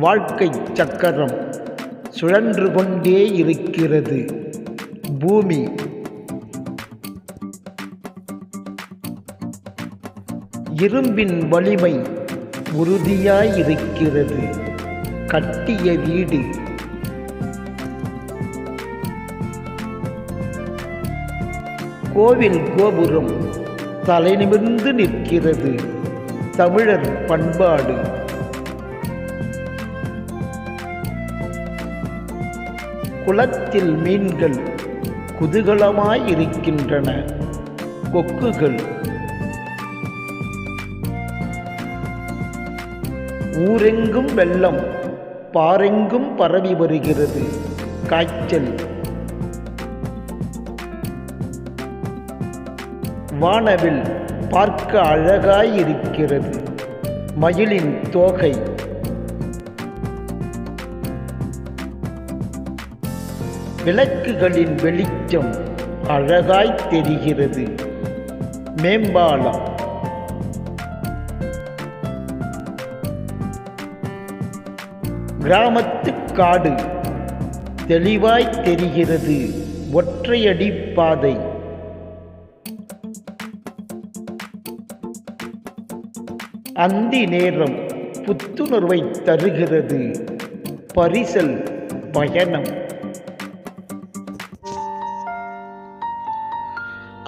வாழ்க்கை சக்கரம் சுழன்று கொண்டே இருக்கிறது. பூமி. இரும்பின் வலிமை உறுதியாயிருக்கிறது. கட்டிய வீடு. கோவில் கோபுரம் தலைநிமிர்ந்து நிற்கிறது. தமிழர் பண்பாடு. குளத்தில் மீன்கள் குதூகலமாயிருக்கின்றன. கொக்குகள். ஊரெங்கும் வெள்ளம் பாரெங்கும் பரவி வருகிறது. காய்ச்சல். வானவில் பார்க்க அழகாயிருக்கிறது. மயிலின் தோகை. விளக்குகளின் வெளிச்சம் அழகாய் தெரிகிறது. மேம்பாலம். கிராமத்து காடு தெளிவாய் தெரிகிறது. ஒற்றையடி பாதை. அந்தி நேரம் புத்துணர்வை தருகிறது. பரிசல் பயணம்.